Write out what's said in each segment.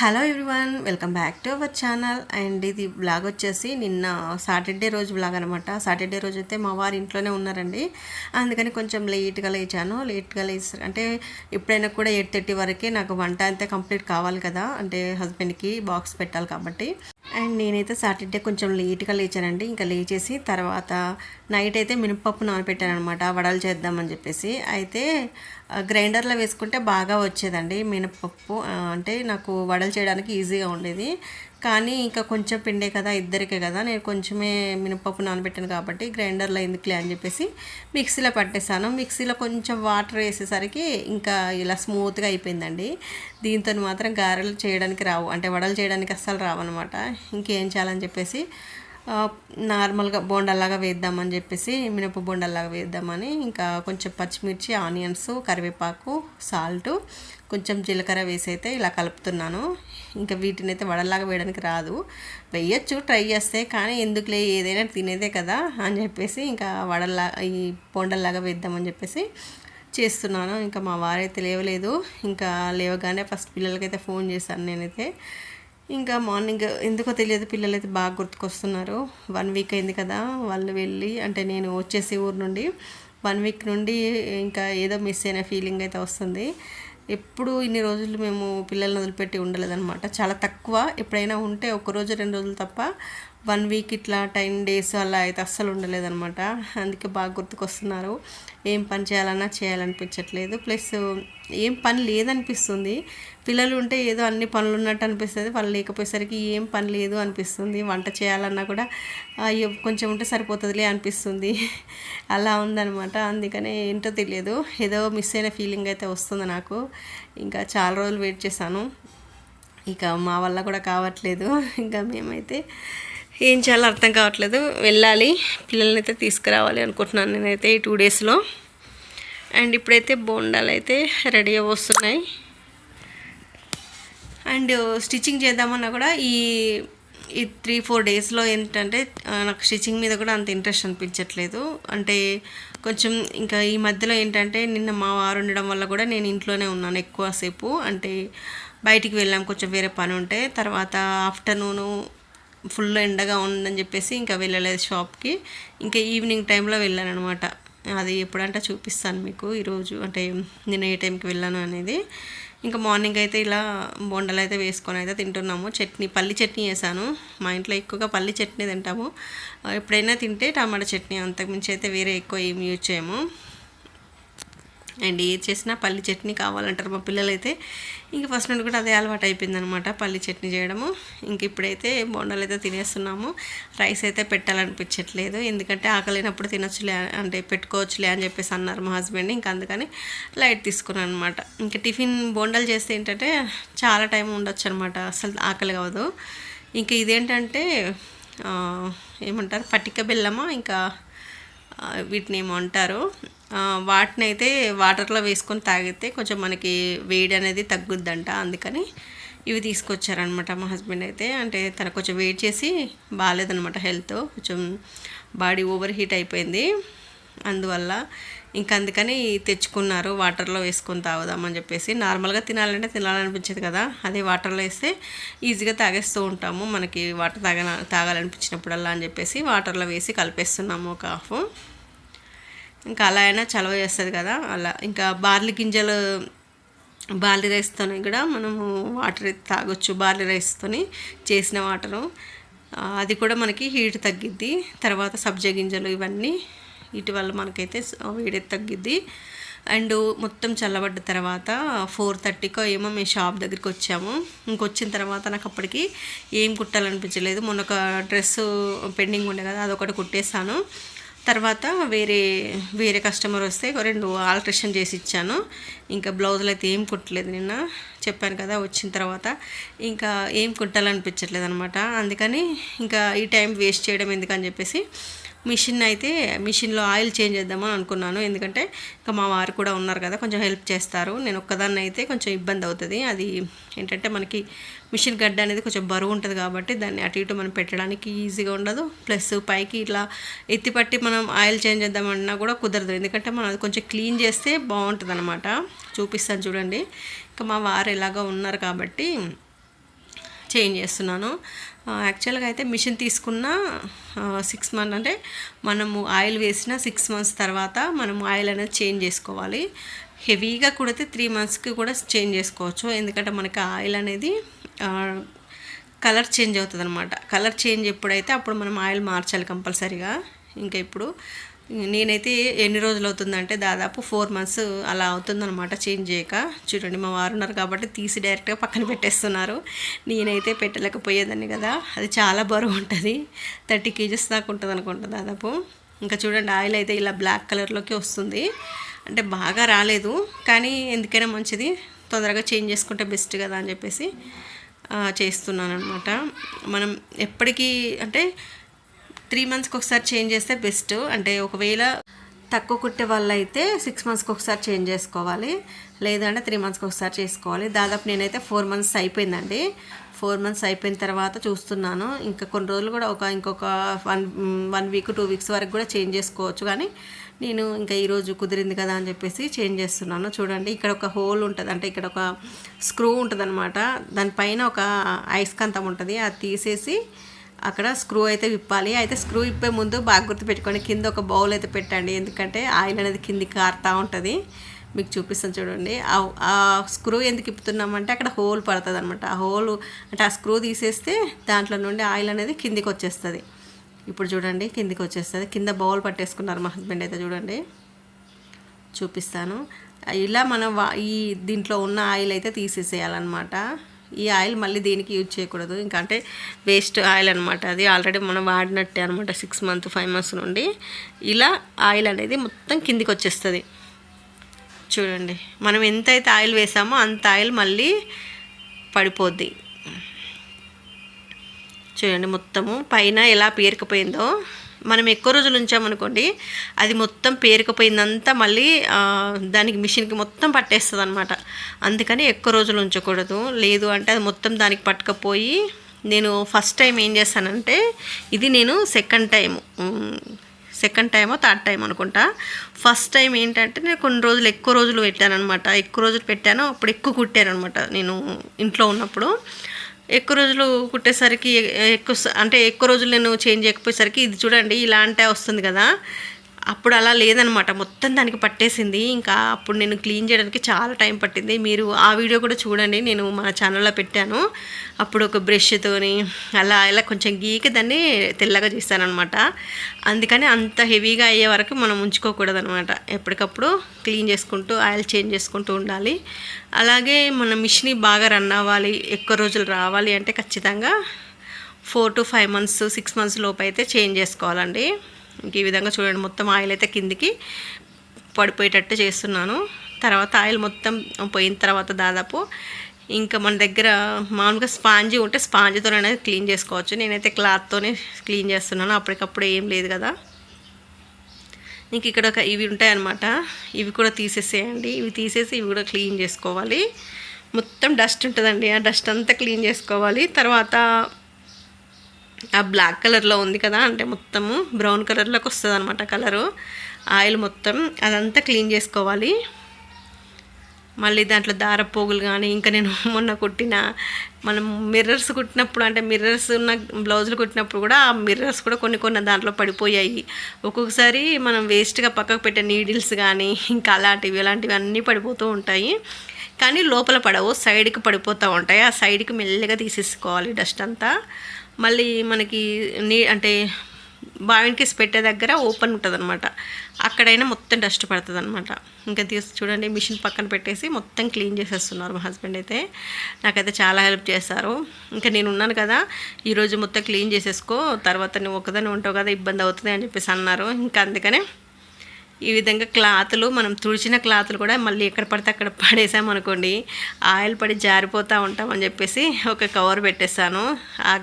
Hello everyone welcome back to our channel and ఇది blog వచ్చేసి నిన్న సాటర్డే రోజు బ్లాగ్ అనమాట సాటర్డే రోజు అయితే మా వారు ఇంట్లోనే ఉన్నారండి. అందుకని కొంచెం లేట్గా లేచాను. లేట్గా లేచి అంటే ఎప్పుడైనా కూడా ఎయిట్ థర్టీ వరకే నాకు వంట అంతే కంప్లీట్ కావాలి కదా. అంటే హస్బెండ్కి బాక్స్ పెట్టాలి కాబట్టి. అండ్ నేనైతే సాటర్డే కొంచెం లేట్గా లేచానండి. ఇంకా లేచేసి తర్వాత నైట్ అయితే మినపప్పు నానబెట్టాను వడలు చేద్దామని చెప్పేసి. అయితే గ్రైండర్లో వేసుకుంటే బాగా వచ్చేదండి మినపప్పు అంటే నాకు వడలు చేయడానికి ఈజీగా ఉండేది. కానీ ఇంకా కొంచెం పిండే కదా ఇద్దరికే కదా. నేను కొంచెమే మినపప్పు నానబెట్టాను కాబట్టి గ్రైండర్లో ఎందుకులే అని చెప్పేసి మిక్సీలో పట్టేశాను. మిక్సీలో కొంచెం వాటర్ వేసేసరికి ఇంకా ఇలా స్మూత్గా అయిపోయిందండి. దీంతో మాత్రం గారెలు చేయడానికి రావు. అంటే వడలు చేయడానికి అస్సలు రావన్నమాట. ఇంకేం చేయాలని చెప్పేసి నార్మల్గా బోండాలాగా వేద్దామని చెప్పేసి మినప బోండాలాగా వేద్దామని ఇంకా కొంచెం పచ్చిమిర్చి ఆనియన్స్ కరివేపాకు సాల్ట్ కొంచెం జీలకర్ర వేసి అయితే ఇలా కలుపుతున్నాను. ఇంకా వీటిని అయితే వడలాగా వేయడానికి రాదు. వేయచ్చు ట్రై చేస్తే కానీ ఎందుకులే ఏదైనా తినేదే కదా అని చెప్పేసి ఇంకా వడల్లా ఈ బోండల్లాగా వేద్దామని చెప్పేసి చేస్తున్నాను. ఇంకా మా వారైతే లేవలేదు. ఇంకా లేవగానే ఫస్ట్ పిల్లలకైతే ఫోన్ చేశాను నేనైతే. ఇంకా మార్నింగ్ ఎందుకో తెలియదు పిల్లలు అయితే బాగా గుర్తుకొస్తున్నారు. వన్ వీక్ అయింది కదా వాళ్ళు వెళ్ళి అంటే నేను వచ్చేసి ఊరు నుండి వన్ వీక్ నుండి ఇంకా ఏదో మిస్ అయిన ఫీలింగ్ అయితే వస్తుంది. ఎప్పుడు ఇన్ని రోజులు మేము పిల్లల్ని వదిలిపెట్టి ఉండలేదన్నమాట. చాలా తక్కువ ఎప్పుడైనా ఉంటే ఒక రోజు రెండు రోజులు తప్ప వన్ వీక్ ఇట్లా టెన్ డేస్ అలా అయితే అస్సలు ఉండలేదన్నమాట. అందుకే బాగా గుర్తుకొస్తున్నారు. ఏం పని చేయాలన్నా చేయాలనిపించట్లేదు. ప్లస్ ఏం పని లేదనిపిస్తుంది. పిల్లలు ఉంటే ఏదో అన్ని పనులు ఉన్నట్టు అనిపిస్తుంది. వాళ్ళు లేకపోయేసరికి ఏం పని లేదు అనిపిస్తుంది. వంట చేయాలన్నా కూడా అయ్యో కొంచెం ఉంటే సరిపోతుందిలే అనిపిస్తుంది. అలా ఉందనమాట అందుకనే ఏంటో తెలియదు. ఏదో మిస్ అయిన ఫీలింగ్ అయితే వస్తుంది నాకు. ఇంకా చాలా రోజులు వెయిట్ చేశాను. ఇక మా వల్ల కూడా కావట్లేదు. ఇంకా మేమైతే ఏం చేయాలో అర్థం కావట్లేదు. వెళ్ళాలి. పిల్లల్ని అయితే తీసుకురావాలి అనుకుంటున్నాను నేనైతే ఈ టూ డేస్లో అండ్ ఇప్పుడైతే బోండాలు అయితే రెడీ వస్తున్నాయి. అండ్ స్టిచ్చింగ్ చేద్దామన్నా కూడా ఈ ఈ త్రీ ఫోర్ డేస్లో ఏంటంటే నాకు స్టిచ్చింగ్ మీద కూడా అంత ఇంట్రెస్ట్ అనిపించట్లేదు. అంటే కొంచెం ఇంకా ఈ మధ్యలో ఏంటంటే నిన్న మా వారు ఉండడం వల్ల కూడా నేను ఇంట్లోనే ఉన్నాను ఎక్కువసేపు. అంటే బయటికి వెళ్ళాం కొంచెం వేరే పని ఉంటే. తర్వాత ఆఫ్టర్నూను ఫుల్ ఎండగా ఉందని చెప్పేసి ఇంకా వెళ్ళలేదు షాప్కి. ఇంకా ఈవినింగ్ టైంలో వెళ్ళాను అనమాట అది ఎప్పుడంటే చూపిస్తాను మీకు ఈరోజు. అంటే నేను ఏ టైంకి వెళ్ళాను అనేది. ఇంకా మార్నింగ్ అయితే ఇలా బొండలు అయితే వేసుకొని అయితే తింటున్నాము. చట్నీ పల్లి చట్నీ చేశాను. మా ఇంట్లో ఎక్కువగా పల్లి చట్నీ తింటాము. ఎప్పుడైనా తింటే టమాటా చట్నీ అంతకుమించి అయితే వేరే ఎక్కువ ఏమి యూజ్ చేయము. అండ్ ఏది చేసినా పల్లి చట్నీ కావాలంటారు మా పిల్లలైతే. ఇంక ఫస్ట్ నుండి కూడా అదే అలవాటు అయిపోయిందనమాట పల్లి చట్నీ చేయడము. ఇంక ఇప్పుడైతే బొండాలు అయితే తినేస్తున్నాము. రైస్ అయితే పెట్టాలనిపించట్లేదు. ఎందుకంటే ఆకలినప్పుడు తినొచ్చులే అంటే పెట్టుకోవచ్చులే అని చెప్పేసి అన్నారు మా హస్బెండ్. ఇంకా అందుకని లైట్ తీసుకున్నాను అనమాట ఇంకా టిఫిన్ బొండాలు చేస్తే ఏంటంటే చాలా టైం ఉండొచ్చు అనమాట అసలు ఆకలి కావదు ఇంకా ఇదేంటంటే ఏమంటారు? పట్టిక బెల్లమా? ఇంకా వీటిని ఏమంటారో? అంటారు వాటిని అయితే వాటర్లో వేసుకొని తాగితే కొంచెం మనకి వేడి అనేది తగ్గుద్దంట. అందుకని ఇవి తీసుకొచ్చారనమాట మా హస్బెండ్ అయితే. అంటే తను కొంచెం వెయిట్ చేసి బాగాలేదనమాట హెల్త్. కొంచెం బాడీ ఓవర్ హీట్ అయిపోయింది. అందువల్ల ఇంకా అందుకని తెచ్చుకున్నారు వాటర్లో వేసుకొని తాగుదామని చెప్పేసి. నార్మల్గా తినాలంటే తినాలనిపించదు కదా అదే వాటర్లో వేస్తే ఈజీగా తాగేస్తూ ఉంటాము. మనకి వాటర్ తాగ తాగాలనిపించినప్పుడల్లా అని చెప్పేసి వాటర్లో వేసి కలిపేస్తున్నాము ఒక హాఫ్. ఇంకా అలా అయినా చలవ చేస్తుంది కదా అలా. ఇంకా బార్లీ గింజలు బార్లీ రైస్తోని కూడా మనము వాటర్ తాగొచ్చు బార్లీ రైస్తోని చేసిన వాటరు. అది కూడా మనకి హీట్ తగ్గిద్ది. తర్వాత సబ్జా గింజలు ఇవన్నీ ఇటీవల మనకైతే వేడి తగ్గిద్ది. అండ్ మొత్తం చల్లబడ్డ తర్వాత ఫోర్ థర్టీకో ఏమో మేము షాప్ దగ్గరికి వచ్చాము. ఇంకొచ్చిన తర్వాత నాకు అప్పటికి ఏం కుట్టాలనిపించలేదు. మొన్న ఒక డ్రెస్ పెండింగ్ ఉండే కదా అదొకటి కుట్టేశాను. తర్వాత వేరే వేరే కస్టమర్ వస్తే ఒక రెండు ఆల్ట్రేషన్ చేసి ఇచ్చాను. ఇంకా బ్లౌజులు అయితే ఏం కుట్టలేదు నిన్న. చెప్పాను కదా వచ్చిన తర్వాత ఇంకా ఏం కుట్టాలనిపించట్లేదు అనమాట అందుకని ఇంకా ఈ టైం వేస్ట్ చేయడం ఎందుకని చెప్పేసి మిషన్ అయితే మిషన్లో ఆయిల్ చేంజ్ చేద్దామని అనుకున్నాను. ఎందుకంటే ఇంకా మా వారు కూడా ఉన్నారు కదా కొంచెం హెల్ప్ చేస్తారు. నేను ఒక్కదాన్ని అయితే కొంచెం ఇబ్బంది అవుతుంది. అది ఏంటంటే మనకి మిషన్ గడ్డ అనేది కొంచెం బరువు ఉంటుంది కాబట్టి దాన్ని అటు ఇటు మనం పెట్టడానికి ఈజీగా ఉండదు. ప్లస్ పైకి ఇట్లా ఎత్తి పట్టి మనం ఆయిల్ చేంజ్ చేద్దామన్నా కూడా కుదరదు. ఎందుకంటే మనం అది కొంచెం క్లీన్ చేస్తే బాగుంటుంది అనమాట చూపిస్తాను చూడండి. ఇంకా మా వారు ఎలాగో ఉన్నారు కాబట్టి చేంజ్ చేస్తున్నాను. యాక్చువల్గా అయితే మిషన్ తీసుకున్న సిక్స్ మంత్ అంటే మనము ఆయిల్ వేసిన సిక్స్ మంత్స్ తర్వాత మనము ఆయిల్ అనేది చేంజ్ చేసుకోవాలి. హెవీగా కుడితే త్రీ మంత్స్కి కూడా చేంజ్ చేసుకోవచ్చు. ఎందుకంటే మనకి ఆయిల్ అనేది కలర్ చేంజ్ అవుతుంది అనమాట కలర్ చేంజ్ ఎప్పుడైతే అప్పుడు మనం ఆయిల్ మార్చాలి కంపల్సరీగా. ఇంకా ఇప్పుడు నేనైతే ఎన్ని రోజులు అవుతుందంటే దాదాపు ఫోర్ మంత్స్ అలా అవుతుందనమాట చేంజ్ చేయక. చూడండి మా వారు ఉన్నారు కాబట్టి తీసి డైరెక్ట్గా పక్కన పెట్టేస్తున్నారు. నేనైతే పెట్టలేకపోయేదాన్ని కదా. అది చాలా బరువు ఉంటుంది. థర్టీ కేజెస్ దాకా ఉంటుంది అనుకుంటా దాదాపు. ఇంకా చూడండి ఆయిల్ అయితే ఇలా బ్లాక్ కలర్లోకి వస్తుంది. అంటే బాగా రాలేదు. కానీ ఎందుకైనా మంచిది. తొందరగా చేంజ్ చేసుకుంటే బెస్ట్ కదా అని చెప్పేసి చేస్తున్నాను అనమాట మనం ఎప్పటికీ అంటే త్రీ మంత్స్కి ఒకసారి చేంజ్ చేస్తే బెస్ట్. అంటే ఒకవేళ తక్కువ కుట్టే వాళ్ళు అయితే సిక్స్ మంత్స్కి ఒకసారి చేంజ్ చేసుకోవాలి. లేదంటే త్రీ మంత్స్కి ఒకసారి చేసుకోవాలి. దాదాపు నేనైతే ఫోర్ మంత్స్ అయిపోయిందండి. ఫోర్ మంత్స్ అయిపోయిన తర్వాత చూస్తున్నాను. ఇంకా కొన్ని రోజులు కూడా ఒక ఇంకొక one one week two weeks వరకు కూడా చేంజ్ చేసుకోవచ్చు. కానీ నేను ఇంకా ఈరోజు కుదిరింది కదా అని చెప్పేసి చేంజ్ చేస్తున్నాను. చూడండి ఇక్కడ ఒక హోల్ ఉంటుంది. అంటే ఇక్కడ ఒక స్క్రూ ఉంటుంది అనమాట దానిపైన ఒక అయస్కాంతం ఉంటుంది. అది తీసేసి అక్కడ స్క్రూ అయితే విప్పాలి. అయితే స్క్రూ విప్పే ముందు బాగా గుర్తుపెట్టుకోండి కింద ఒక బౌల్ అయితే పెట్టండి. ఎందుకంటే ఆయిల్ అనేది కిందికి కారుతూ ఉంటుంది. మీకు చూపిస్తాను చూడండి. ఆ- ఆ స్క్రూ ఎందుకు ఇప్పుతున్నామంటే అక్కడ హోల్ పడుతుంది అనమాట ఆ హోల్ అంటే ఆ స్క్రూ తీసేస్తే దాంట్లో నుండి ఆయిల్ అనేది కిందికి వచ్చేస్తుంది. ఇప్పుడు చూడండి కిందికి వచ్చేస్తుంది. కింద బౌల్ పట్టేసుకున్నారు మా హస్బెండ్ అయితే చూడండి. చూపిస్తాను. ఇలా మనం ఈ దీంట్లో ఉన్న ఆయిల్ అయితే తీసేసేయాలన్నమాట. ఈ ఆయిల్ మళ్ళీ దీనికి యూజ్ చేయకూడదు. ఇంకా అంటే వేస్ట్ ఆయిల్ అనమాట అది. ఆల్రెడీ మనం వాడినట్టే అనమాట సిక్స్ మంత్ ఫైవ్ మంత్స్ నుండి. ఇలా ఆయిల్ అనేది మొత్తం కిందికి వచ్చేస్తుంది. చూడండి మనం ఎంత అయితే ఆయిల్ వేసామో అంత ఆయిల్ మళ్ళీ పడిపోద్ది. చూడండి మొత్తము. పైన ఎలా పేరుకుపోయిందో మనం ఎక్కువ రోజులు ఉంచామనుకోండి అది మొత్తం పేరుకుపోయిందంతా మళ్ళీ దానికి మిషన్కి మొత్తం పట్టేస్తుంది అనమాట అందుకని ఎక్కువ రోజులు ఉంచకూడదు. లేదు అంటే అది మొత్తం దానికి పట్టుకపోయి నేను ఫస్ట్ టైం ఏం చేస్తానంటే ఇది నేను సెకండ్ టైం సెకండ్ టైమో థర్డ్ టైం అనుకుంటా. ఫస్ట్ టైం ఏంటంటే నేను కొన్ని రోజులు ఎక్కువ రోజులు పెట్టాను అనమాట ఎక్కువ రోజులు పెట్టాను అప్పుడు ఎక్కువ కుట్టాను అనమాట నేను ఇంట్లో ఉన్నప్పుడు. ఎక్కువ రోజులు కుట్టేసరికి ఎక్కువ అంటే ఎక్కువ రోజులు నేను చేంజ్ చేయకపోయేసరికి ఇది చూడండి ఇలాంటి వస్తుంది కదా. అప్పుడు అలా లేదనమాట. మొత్తం దానికి పట్టేసింది. ఇంకా అప్పుడు నేను క్లీన్ చేయడానికి చాలా టైం పట్టింది. మీరు ఆ వీడియో కూడా చూడండి. నేను మన ఛానల్లో పెట్టాను. అప్పుడు ఒక బ్రష్తోని అలా ఇలా కొంచెం గీకి దాన్ని తెల్లగా చేస్తానమాట అందుకని అంత హెవీగా అయ్యే వరకు మనం ఉంచుకోకూడదు అనమాట ఎప్పటికప్పుడు క్లీన్ చేసుకుంటూ ఆయిల్ చేంజ్ చేసుకుంటూ ఉండాలి. అలాగే మన మిషన్ బాగా రన్ అవ్వాలి. ఎక్కువ రోజులు రావాలి అంటే ఖచ్చితంగా four to five months six months లోపు అయితే చేంజ్ చేసుకోవాలండి. ఈ విధంగా చూడండి మొత్తం ఆయిల్ అయితే కిందికి పడిపోయేటట్టు చేస్తున్నాను. తర్వాత ఆయిల్ మొత్తం పోయిన తర్వాత దాదాపు ఇంకా మన దగ్గర మామూలుగా స్పాంజీ ఉంటే స్పాంజ్తోనే క్లీన్ చేసుకోవచ్చు. నేనైతే క్లాత్తోనే క్లీన్ చేస్తున్నాను అప్పటికప్పుడు ఏం లేదు కదా. ఇంక ఇక్కడ ఒక ఇవి ఉంటాయన్నమాట. ఇవి కూడా తీసేసేయండి. ఇవి తీసేసి ఇవి కూడా క్లీన్ చేసుకోవాలి. మొత్తం డస్ట్ ఉంటుందండి. ఆ డస్ట్ అంతా క్లీన్ చేసుకోవాలి. తర్వాత ఆ బ్లాక్ కలర్లో ఉంది కదా అంటే మొత్తము బ్రౌన్ కలర్లోకి వస్తుంది అనమాట కలరు ఆయిల్ మొత్తం అదంతా క్లీన్ చేసుకోవాలి. మళ్ళీ దాంట్లో దారపోగులు కానీ ఇంకా నేను మొన్న కుట్టిన మనం మిర్రర్స్ కుట్టినప్పుడు అంటే మిర్రర్స్ ఉన్న బ్లౌజులు కుట్టినప్పుడు కూడా ఆ మిర్రర్స్ కూడా కొన్ని కొన్ని దాంట్లో పడిపోయాయి. ఒక్కొక్కసారి మనం వేస్ట్గా పక్కకు పెట్టే నీడిల్స్ కానీ ఇంకా అలాంటివి అలాంటివి అన్నీ పడిపోతూ ఉంటాయి. కానీ లోపల పడవు సైడ్కి పడిపోతూ ఉంటాయి. ఆ సైడ్కి మెల్లగా తీసేసుకోవాలి డస్ట్ అంతా. మళ్ళీ మనకి నీ అంటే బావిన్కిస్ పెట్టే దగ్గర ఓపెన్ ఉంటుంది అనమాట అక్కడైనా మొత్తం డస్ట్ పడుతుంది అనమాట ఇంకా తీసి చూడండి మిషన్ పక్కన పెట్టేసి మొత్తం క్లీన్ చేసేస్తున్నారు మా హస్బెండ్ అయితే. నాకైతే చాలా హెల్ప్ చేస్తారు ఇంకా నేను ఉన్నాను కదా ఈరోజు మొత్తం క్లీన్ చేసేసుకో తర్వాత నువ్వు ఒకదాన్ని ఉంటావు కదా ఇబ్బంది అవుతుంది అని చెప్పేసి అన్నారు. ఇంకా అందుకనే ఈ విధంగా క్లాతులు మనం తుడిచిన క్లాతులు కూడా మళ్ళీ ఎక్కడ పడితే అక్కడ పడేసామనుకోండి ఆయిల్ పడి జారిపోతూ ఉంటాం అని చెప్పేసి ఒక కవర్ పెట్టేస్తాను ఆ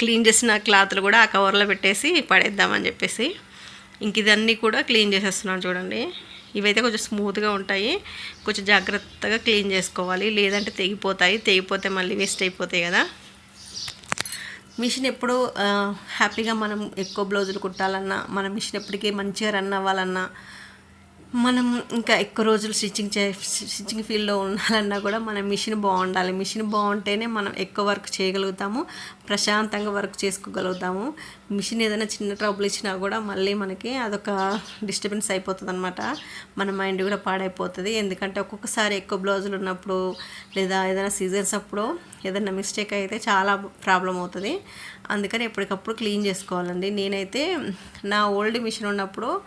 క్లీన్ చేసిన క్లాతులు కూడా ఆ కవర్లో పెట్టేసి పడేద్దామని చెప్పేసి ఇంక ఇదన్నీ కూడా క్లీన్ చేసేస్తున్నాను చూడండి. ఇవైతే కొంచెం స్మూత్గా ఉంటాయి. కొంచెం జాగ్రత్తగా క్లీన్ చేసుకోవాలి. లేదంటే తెగిపోతాయి. తెగిపోతే మళ్ళీ వేస్ట్ అయిపోతాయి కదా. మిషన్ ఎప్పుడు హ్యాపీగా మనం ఎక్కువ బ్లౌజులు కుట్టాలన్నా మన మిషన్ ఎప్పటికీ మంచిగా రన్ అవ్వాలన్నా మనం ఇంకా ఎక్కువ రోజులు స్టిచ్చింగ్ చే స్టిచ్చింగ్ ఫీల్డ్లో ఉండాలన్నా కూడా మన మిషన్ బాగుండాలి. మిషన్ బాగుంటేనే మనం ఎక్కువ వర్క్ చేయగలుగుతాము ప్రశాంతంగా వర్క్ చేసుకోగలుగుతాము. మిషన్ ఏదైనా చిన్న ట్రబుల్ ఇచ్చినా కూడా మళ్ళీ మనకి అదొక డిస్టర్బెన్స్ అయిపోతుంది అనమాట మన మైండ్ కూడా పాడైపోతుంది. ఎందుకంటే ఒక్కొక్కసారి ఎక్కువ బ్లౌజులు ఉన్నప్పుడు లేదా ఏదైనా సీజన్స్ అప్పుడు ఏదైనా మిస్టేక్ అయితే చాలా ప్రాబ్లం అవుతుంది. అందుకని ఎప్పటికప్పుడు క్లీన్ చేసుకోవాలండి. నేనైతే నా ఓల్డ్ మిషన్ ఉన్నప్పుడు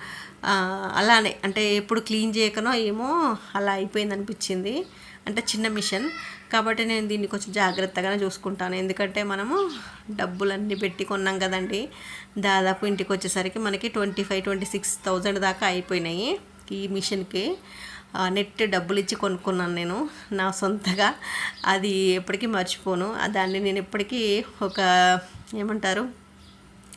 అలానే అంటే ఎప్పుడు క్లీన్ చేయకనో ఏమో అలా అయిపోయింది అనిపించింది. అంటే చిన్న మిషన్. కాబట్టి నేను దీన్ని కొంచెం జాగ్రత్తగానే చూసుకుంటాను. ఎందుకంటే మనము డబ్బులన్నీ పెట్టి కొన్నాం కదండి. దాదాపు ఇంటికి వచ్చేసరికి మనకి twenty five twenty six thousand దాకా అయిపోయినాయి ఈ మిషన్కి. నెట్ డబ్బులు ఇచ్చి కొనుక్కున్నాను నేను. నా సొంతగా. అది ఎప్పటికీ మర్చిపోను. దాన్ని నేను ఎప్పటికీ ఒక ఏమంటారు?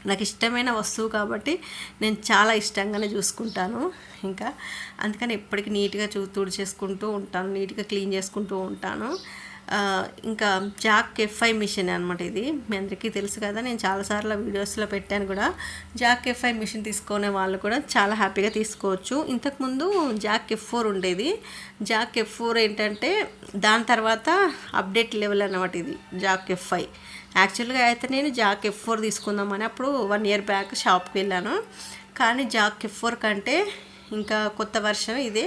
నాకు ఇష్టమైన వస్తువు కాబట్టి నేను చాలా ఇష్టంగానే చూసుకుంటాను ఇంకా. అందుకని ఎప్పటికీ నీట్గా చూ తుడిచేసుకుంటూ ఉంటాను నీట్గా క్లీన్ చేసుకుంటూ ఉంటాను. ఇంకా జాక్ ఎఫ్ఐ మిషన్ అనమాట ఇది. మీ అందరికీ తెలుసు కదా నేను చాలాసార్లు వీడియోస్లో పెట్టాను కూడా. జాక్ ఎఫ్ఐ మిషన్ తీసుకునే వాళ్ళు కూడా చాలా హ్యాపీగా తీసుకోవచ్చు. ఇంతకుముందు జాక్ ఎఫ్ ఫోర్ ఉండేది. జాక్ ఎఫ్ ఫోర్ ఏంటంటే దాని తర్వాత అప్డేట్ లెవెల్ అనమాట ఇది జాక్ ఎఫ్ఐ. యాక్చువల్గా అయితే నేను జాక్ ఎఫ్ ఫోర్ తీసుకుందామని అప్పుడు వన్ ఇయర్ బ్యాక్ షాప్కి వెళ్ళాను. కానీ జాక్ ఎఫ్ ఫోర్ కంటే ఇంకా కొత్త వర్షన్ ఇది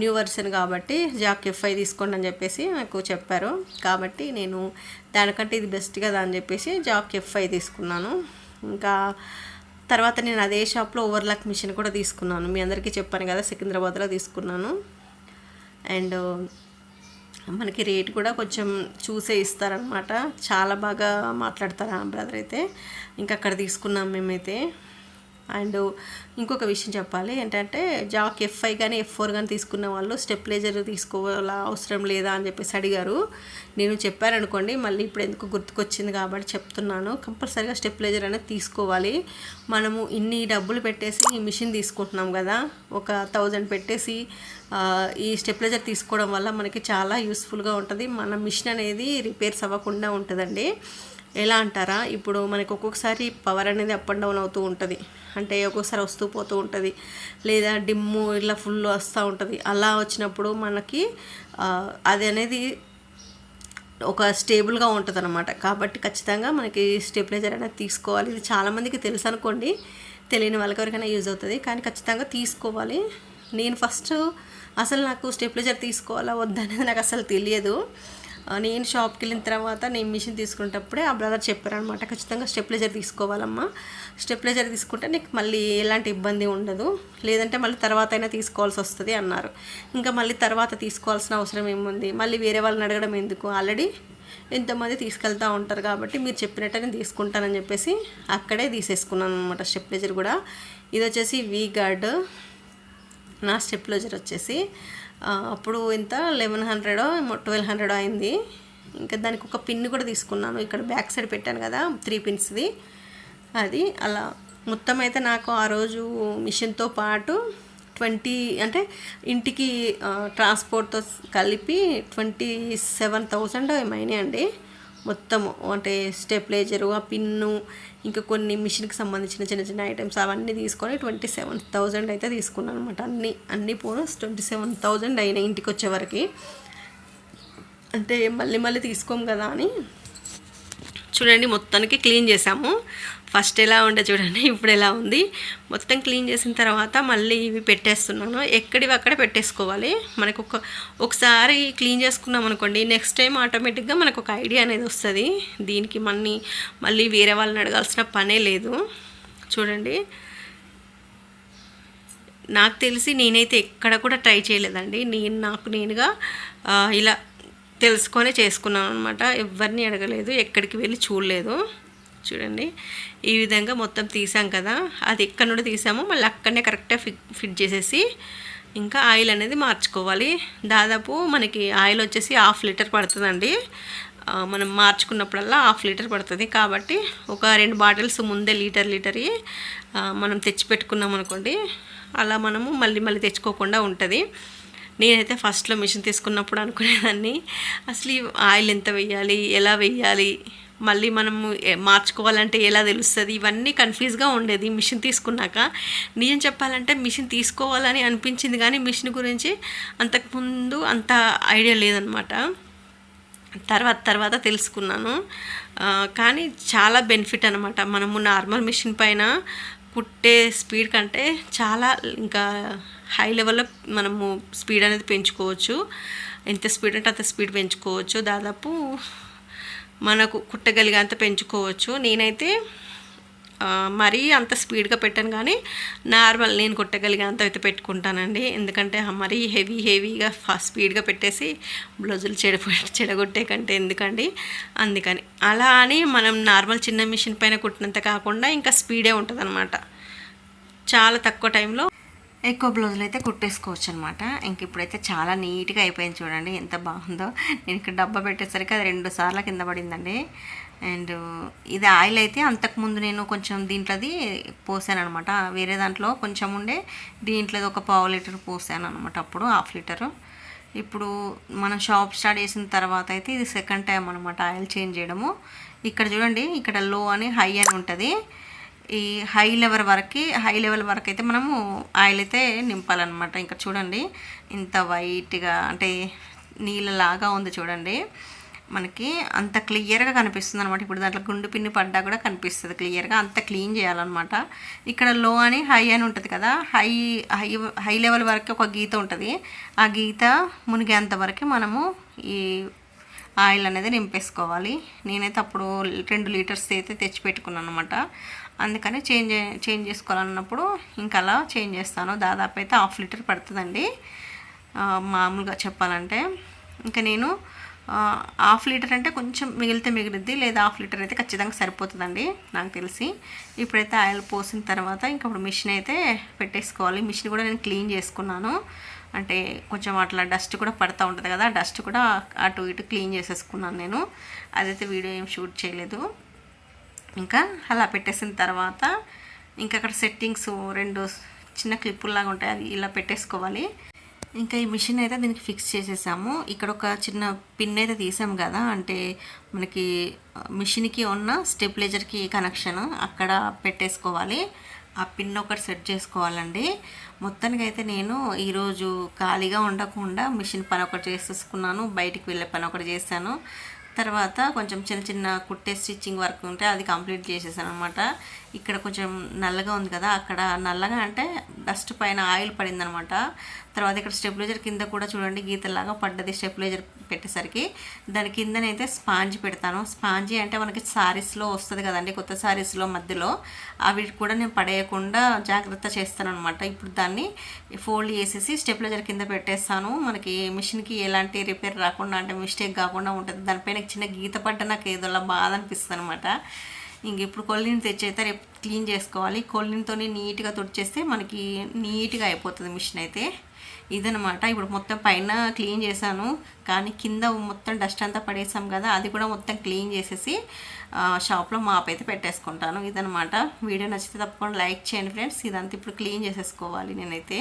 న్యూ వర్షన్ కాబట్టి జాక్ ఎఫ్ ఐ తీసుకోండి అని చెప్పేసి నాకు చెప్పారు. కాబట్టి నేను దానికంటే ఇది బెస్ట్ కదా అని చెప్పేసి జాక్ ఎఫ్ ఐ తీసుకున్నాను. ఇంకా తర్వాత నేను అదే షాప్లో ఓవర్లాక్ మిషన్ కూడా తీసుకున్నాను. మీ అందరికీ చెప్పాను కదా సికింద్రాబాద్లో తీసుకున్నాను. అండ్ మనకి రేట్ కూడా కొంచెం చూసే ఇస్తారనమాట చాలా బాగా మాట్లాడతారు ఆ బ్రదర్ అయితే? ఇంకా అక్కడ తీసుకున్నాం మేమైతే. అండ్ ఇంకొక విషయం చెప్పాలి ఏంటంటే జాక్ ఎఫ్ఐ కానీ ఎఫ్ ఫోర్ కానీ తీసుకున్న వాళ్ళు స్టెప్లైజర్ తీసుకోవాలా అవసరం లేదా అని చెప్పేసి అడిగారు. నేను చెప్పాను అనుకోండి మళ్ళీ ఇప్పుడు ఎందుకు గుర్తుకొచ్చింది కాబట్టి చెప్తున్నాను. కంపల్సరీగా స్టెప్లైజర్ అనేది తీసుకోవాలి. మనము ఇన్ని డబ్బులు పెట్టేసి ఈ మిషన్ తీసుకుంటున్నాం కదా ఒక థౌజండ్ పెట్టేసి ఈ స్టెప్లైజర్ తీసుకోవడం వల్ల మనకి చాలా యూస్ఫుల్గా ఉంటుంది. మన మిషన్ అనేది రిపేర్స్ అవ్వకుండా ఉంటుందండి. ఎలా అంటారా? ఇప్పుడు మనకు ఒక్కొక్కసారి పవర్ అనేది అప్ అండ్ డౌన్ అవుతూ ఉంటుంది. అంటే ఒక్కొక్కసారి వస్తూ పోతూ ఉంటుంది. లేదా డిమ్ము ఇట్లా ఫుల్ వస్తూ ఉంటుంది. అలా వచ్చినప్పుడు మనకి అది అనేది ఒక స్టేబుల్గా ఉంటుంది అనమాట కాబట్టి ఖచ్చితంగా మనకి స్టెబిలైజర్ అనేది తీసుకోవాలి. ఇది చాలామందికి తెలుసు అనుకోండి. తెలియని వాళ్ళకి ఎవరికైనా యూజ్ అవుతుంది. కానీ ఖచ్చితంగా తీసుకోవాలి. నేను ఫస్ట్ అసలు నాకు స్టెబిలైజర్ తీసుకోవాలా? వద్దనేది నాకు అసలు తెలియదు. నేను షాప్కి వెళ్ళిన తర్వాత నేను మిషన్ తీసుకునేటప్పుడే ఆ బ్రదర్ చెప్పారనమాట ఖచ్చితంగా స్టెప్లైజర్ తీసుకోవాలమ్మా. స్టెప్లైజర్ తీసుకుంటే నీకు మళ్ళీ ఎలాంటి ఇబ్బంది ఉండదు. లేదంటే మళ్ళీ తర్వాత అయినా తీసుకోవాల్సి వస్తుంది అన్నారు. ఇంకా మళ్ళీ తర్వాత తీసుకోవాల్సిన అవసరం ఏముంది? మళ్ళీ వేరే వాళ్ళని అడగడం ఎందుకు? ఆల్రెడీ ఎంతోమంది తీసుకెళ్తూ ఉంటారు కాబట్టి మీరు చెప్పినట్టే నేను తీసుకుంటానని చెప్పేసి అక్కడే తీసేసుకున్నాను అనమాట స్టెప్లైజర్ కూడా. ఇది వచ్చేసి వీ గార్డ్ నా స్టెప్లైజర్ వచ్చేసి అప్పుడు ఎంత? లెవెన్ హండ్రెడో ట్వెల్వ్ హండ్రెడో అయింది. ఇంకా దానికి ఒక పిన్ కూడా తీసుకున్నాను. ఇక్కడ బ్యాక్ సైడ్ పెట్టాను కదా త్రీ పిన్స్ది అది అలా. మొత్తం అయితే నాకు ఆ రోజు మిషన్తో పాటు ట్వంటీ అంటే ఇంటికి ట్రాన్స్పోర్ట్తో కలిపి ట్వంటీ సెవెన్ థౌజండ్ అండి మొత్తం మొత్తము అంటే స్టెప్లైజరు ఆ పిన్ను ఇంకా కొన్ని మిషన్కి సంబంధించిన చిన్న చిన్న ఐటమ్స్ అవన్నీ తీసుకొని ట్వంటీ సెవెన్ థౌజండ్ అయితే తీసుకున్నాను అనమాట అన్ని అన్ని పోను ట్వంటీ సెవెన్ థౌజండ్ అయినాయి ఇంటికి వచ్చేవరకు అంటే మళ్ళీ మళ్ళీ తీసుకోం కదా అని చూడండి మొత్తానికి క్లీన్ చేసాము ఫస్ట్ ఎలా ఉండే చూడండి ఇప్పుడు ఎలా ఉంది. మొత్తం క్లీన్ చేసిన తర్వాత మళ్ళీ ఇవి పెట్టేస్తున్నాను. ఎక్కడివి అక్కడ పెట్టేసుకోవాలి. మనకు ఒక ఒకసారి క్లీన్ చేసుకున్నాం అనుకోండి నెక్స్ట్ టైం ఆటోమేటిక్గా మనకు ఒక ఐడియా అనేది వస్తుంది. దీనికి మళ్ళీ మళ్ళీ వేరే వాళ్ళని అడగాల్సిన పనే లేదు. చూడండి. నాకు తెలిసి నేనైతే ఎక్కడ కూడా ట్రై చేయలేదండి. నేను నాకు నేనుగా ఇలా తెలుసుకొని చేసుకున్నాను అనమాట ఎవరిని అడగలేదు ఎక్కడికి వెళ్ళి చూడలేదు. చూడండి ఈ విధంగా మొత్తం తీసాం కదా. అది ఎక్కడ నుండి తీసామో మళ్ళీ అక్కడనే కరెక్ట్గా ఫిట్ ఫిట్ చేసేసి ఇంకా ఆయిల్ అనేది మార్చుకోవాలి. దాదాపు మనకి ఆయిల్ వచ్చేసి హాఫ్ లీటర్ పడుతుందండి. మనం మార్చుకున్నప్పుడల్లా హాఫ్ లీటర్ పడుతుంది. కాబట్టి ఒక రెండు బాటిల్స్ ముందే లీటర్ లీటర్ మనం తెచ్చిపెట్టుకున్నాం అనుకోండి అలా మనము మళ్ళీ మళ్ళీ తెచ్చుకోకుండా ఉంటుంది. నేనైతే ఫస్ట్లో మిషన్ తీసుకున్నప్పుడు అనుకునేదాన్ని. అసలు ఈ ఆయిల్ ఎంత వేయాలి ఎలా వేయాలి మళ్ళీ మనము మార్చుకోవాలంటే ఎలా తెలుస్తుంది? ఇవన్నీ కన్ఫ్యూజ్గా ఉండేది మిషన్ తీసుకున్నాక. నిజం చెప్పాలంటే మిషన్ తీసుకోవాలని అనిపించింది కానీ మిషన్ గురించి అంతకుముందు అంత ఐడియా లేదనమాట. తర్వాత తర్వాత తెలుసుకున్నాను. కానీ చాలా బెనిఫిట్ అనమాట. మనము నార్మల్ మిషన్ పైన కుట్టే స్పీడ్ కంటే చాలా ఇంకా హై లెవెల్లో మనము స్పీడ్ అనేది పెంచుకోవచ్చు. ఎంత స్పీడ్ అంటే అంత స్పీడ్ పెంచుకోవచ్చు. దాదాపు మనకు కుట్టగలిగేంత పెంచుకోవచ్చు. నేనైతే మరీ అంత స్పీడ్గా పెట్టాను కానీ నార్మల్ నేను కొట్టగలిగేంత అయితే పెట్టుకుంటానండి. ఎందుకంటే మరీ హెవీ హెవీగా ఫాస్ట్ స్పీడ్గా పెట్టేసి బ్లౌజులు చెడ చెడగొట్టే కంటే ఎందుకండి? అందుకని. అలా అని మనం నార్మల్ చిన్న మిషన్ పైన కుట్టినంత కాకుండా ఇంకా స్పీడే ఉంటుంది అనమాట చాలా తక్కువ టైంలో ఎక్కువ బ్లౌజులు అయితే కుట్టేసుకోవచ్చు అనమాట ఇంక ఇప్పుడైతే చాలా నీట్గా అయిపోయింది చూడండి ఎంత బాగుందో. నేను ఇక్కడ డబ్బా పెట్టేసరికి అది రెండు సార్లు కింద పడిందండి. అండ్ ఇది ఆయిల్ అయితే అంతకుముందు నేను కొంచెం దీంట్లోది పోసాను అనమాట వేరే దాంట్లో కొంచెం ఉండే దీంట్లోది ఒక పావు లీటర్ పోసాను అనమాట అప్పుడు హాఫ్ లీటరు. ఇప్పుడు మనం షాప్ స్టార్ట్ చేసిన తర్వాత అయితే ఇది సెకండ్ టైం అనమాట ఆయిల్ చేంజ్ చేయడము. ఇక్కడ చూడండి ఇక్కడ లో అని హై అని ఉంటుంది. ఈ హై లెవెల్ వరకు హై లెవెల్ వరకు అయితే మనము ఆయిల్ అయితే నింపాలన్నమాట. ఇంకా చూడండి ఇంత వైట్గా అంటే నీళ్ళలాగా ఉంది చూడండి. మనకి అంత క్లియర్గా కనిపిస్తుంది అనమాట ఇప్పుడు దాంట్లో గుండు పిన్ని పడ్డా కూడా కనిపిస్తుంది క్లియర్గా. అంత క్లీన్ చేయాలన్నమాట. ఇక్కడ లో అని హై అని ఉంటుంది కదా హై హై హై లెవెల్ వరకు ఒక గీత ఉంటుంది. ఆ గీత మునిగేంత వరకు మనము ఈ ఆయిల్ అనేది నింపేసుకోవాలి. నేనైతే అప్పుడు రెండు లీటర్స్ అయితే తెచ్చి పెట్టుకున్నాను అనమాట అందుకని చేంజ్ చేంజ్ చేసుకోవాలన్నప్పుడు ఇంకా అలా చేంజ్ చేస్తాను. దాదాపు అయితే హాఫ్ లీటర్ పడుతుందండి. మామూలుగా చెప్పాలంటే. ఇంకా నేను హాఫ్ లీటర్ అంటే కొంచెం మిగిలితే మిగిలిద్ది లేదా హాఫ్ లీటర్ అయితే ఖచ్చితంగా సరిపోతుందండి నాకు తెలిసి. ఇప్పుడైతే ఆయిల్ పోసిన తర్వాత ఇంకా ఇప్పుడు మిషన్ అయితే పెట్టేసుకోవాలి. మిషన్ కూడా నేను క్లీన్ చేసుకున్నాను. అంటే కొంచెం అట్లా డస్ట్ కూడా పడుతూ ఉంటుంది కదా డస్ట్ కూడా అటు ఇటు క్లీన్ చేసేసుకున్నాను నేను. అదైతే వీడియో ఏం షూట్ చేయలేదు. ఇంకా అలా పెట్టేసిన తర్వాత ఇంకా అక్కడ సెట్టింగ్స్ రెండు చిన్న క్లిప్పుల్లాగా ఉంటాయి అది ఇలా పెట్టేసుకోవాలి. ఇంకా ఈ మిషన్ అయితే దీనికి ఫిక్స్ చేసేసాము. ఇక్కడ ఒక చిన్న పిన్ అయితే తీసాము కదా అంటే మనకి మిషన్కి ఉన్న స్టెబిలైజర్కి కనెక్షన్ అక్కడ పెట్టేసుకోవాలి. ఆ పిన్ ఒకటి సెట్ చేసుకోవాలండి. మొత్తానికి అయితే నేను ఈరోజు ఖాళీగా ఉండకుండా మిషన్ పని ఒకటి చేసేసుకున్నాను. బయటికి వెళ్ళే పని ఒకటి చేశాను. తర్వాత కొంచెం చిన్న చిన్న కుట్టే స్టిచ్చింగ్ వర్క్ ఉంటే అది కంప్లీట్ చేసేసాను అనమాట ఇక్కడ కొంచెం నల్లగా ఉంది కదా అక్కడ నల్లగా అంటే డస్ట్ పైన ఆయిల్ పడింది అనమాట తర్వాత ఇక్కడ స్టెబిలైజర్ కింద కూడా చూడండి గీతలాగా పడ్డది స్టెబిలైజర్ పెట్టేసరికి. దాని కిందనైతే స్పాంజ్ పెడతాను. స్పాంజీ అంటే మనకి సారీస్లో వస్తుంది కదండి కొత్త సారీస్లో మధ్యలో. అవి కూడా నేను పడేయకుండా జాగ్రత్త చేస్తాను అనమాట ఇప్పుడు దాన్ని ఫోల్డ్ చేసేసి స్టెబిలైజర్ కింద పెట్టేస్తాను. మనకి మిషన్కి ఎలాంటి రిపేర్ రాకుండా అంటే మిస్టేక్ కాకుండా ఉంటుంది. దానిపైన చిన్న గీత పడ్డ నాకు ఏదోలా బాధ అనిపిస్తుంది అనమాట ఇంక ఇప్పుడు కొల్లిని తెచ్చైతే రేపు క్లీన్ చేసుకోవాలి. కొల్లినితో నీట్గా తుడిచేస్తే మనకి నీట్గా అయిపోతుంది మిషన్ అయితే. ఇదనమాట ఇప్పుడు మొత్తం పైన క్లీన్ చేశాను. కానీ కింద మొత్తం డస్ట్ అంతా పడేసాం కదా అది కూడా మొత్తం క్లీన్ చేసేసి షాప్లో మాప్ అయితే పెట్టేసుకుంటాను. ఇదనమాట వీడియో నచ్చితే తప్పకుండా లైక్ చేయండి ఫ్రెండ్స్ ఇదంతా ఇప్పుడు క్లీన్ చేసేసుకోవాలి నేనైతే.